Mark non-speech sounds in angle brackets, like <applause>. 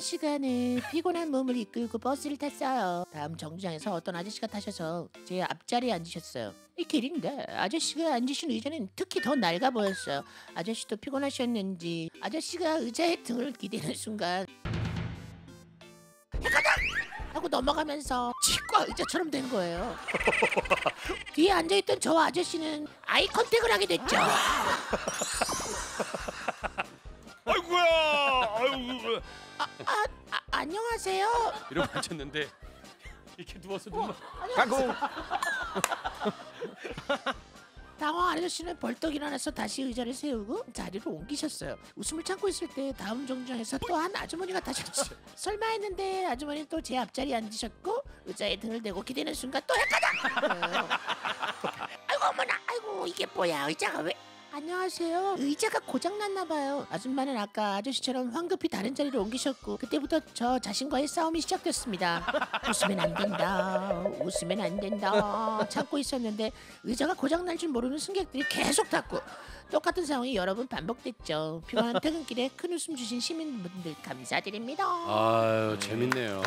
아저씨가는 피곤한 몸을 이끌고 버스를 탔어요. 다음 정류장에서 어떤 아저씨가 타셔서 제 앞자리에 앉으셨어요. 이 길인데 아저씨가 앉으신 의자는 특히 더 낡아 보였어요. 아저씨도 피곤하셨는지 아저씨가 의자에 등을 기대는 순간! 하고 넘어가면서 치과 의자처럼 된 거예요. 뒤에 앉아있던 저 아저씨는 아이 컨택을 하게 됐죠. 아, 아, 아 안녕하세요. 이러고 앉혔는데 이렇게 누워서 눈만 아이고 당황한 아저씨는 벌떡 일어나서 다시 의자를 세우고 자리를 옮기셨어요. 웃음을 참고 있을 때 다음 정류장에서 또 한 아주머니가 타셨죠. <laughs> 설마 했는데 아주머니는 또 제 앞자리에 앉으셨고 의자에 등을 대고 기대는 순간 또 헷갈려. <laughs> 아이고 어머나 아이고 이게 뭐야 의자가 왜 안녕하세요. 의자가 고장났나 봐요. 아줌마는 아까 아저씨처럼 황급히 다른 자리로 옮기셨고 그때부터 저 자신과의 싸움이 시작됐습니다. <laughs> 웃으면 안 된다. 웃으면 안 된다. 참고 있었는데 의자가 고장날 줄 모르는 승객들이 계속 탔고 똑같은 상황이 여러 번 반복됐죠. 피곤한 퇴근길에 큰 웃음 주신 시민분들 감사드립니다. 아유 재밌네요.